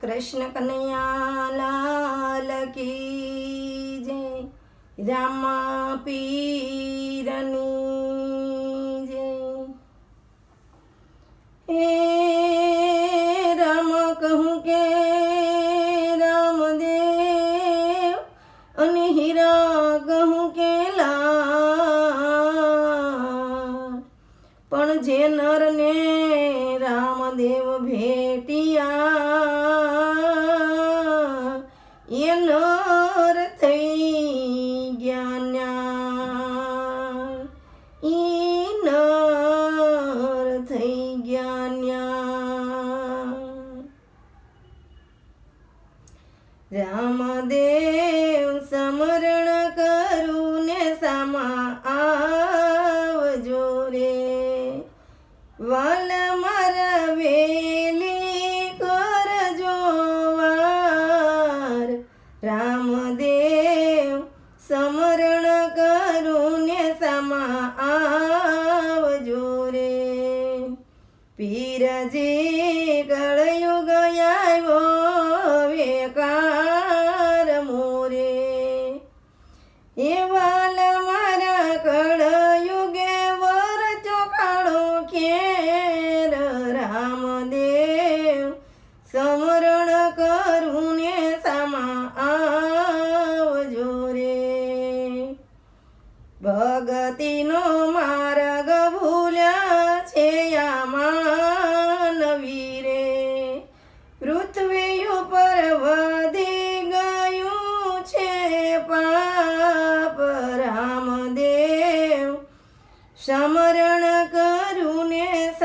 કૃષ્ણ કનૈયાલાલ કી જય. રામા પીરની જય. હે રામ, કહું કે રામદેવ, અને હીરા કહું કે લા પણ જે નરને રામદેવ ભેટિયા નર થઈ ગયા ઈ નર થઈ જ્ઞાન્યા રામદેવ સમરણ કરું ને સામા સામા આવજો રે. પીરજી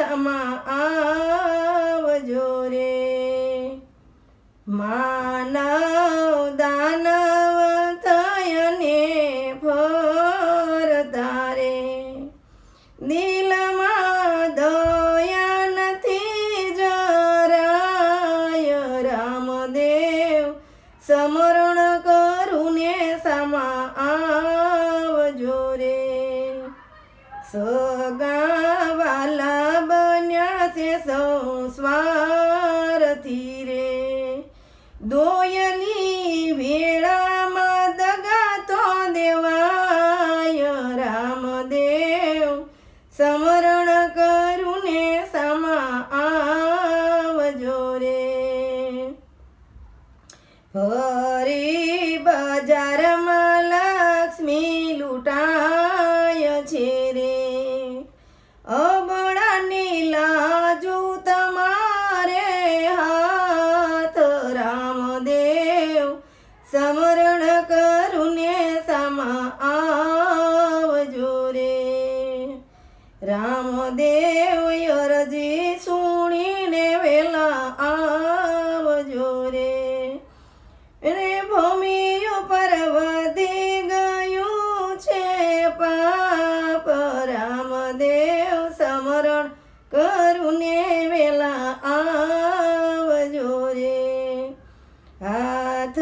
સમા આવજો રે. માનવ દાનવ થયને ફરતા રે દિલમાં દયા નથી જરાય રામદેવ સમરણ કરું ને સમા આવજો રે. સગાવાલા છે સૌ રે. દોયની વેળામાં દગા તો દેવાય રામદેવ. સમરણ કરું ને સમા આવજો રે. ફરી રામદેવ અરજી સુણીને વેલા આવજો રે. રે ભૂમિ ઉપર વધી ગયું છે પાપ. રામદેવ સમરણ કરુને વેલા આવજો રે. હાથ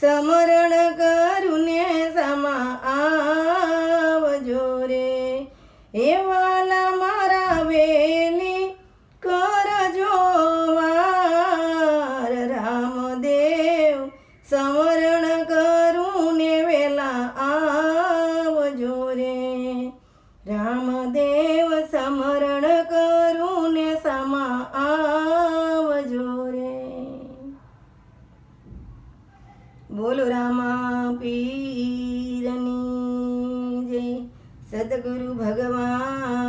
સમરણ કરુને સમા આવજો રે. એ વાલા મારા વેલી કરજો વાર રામદેવ. સમરણ કરું સદગુરુ ભગવાન.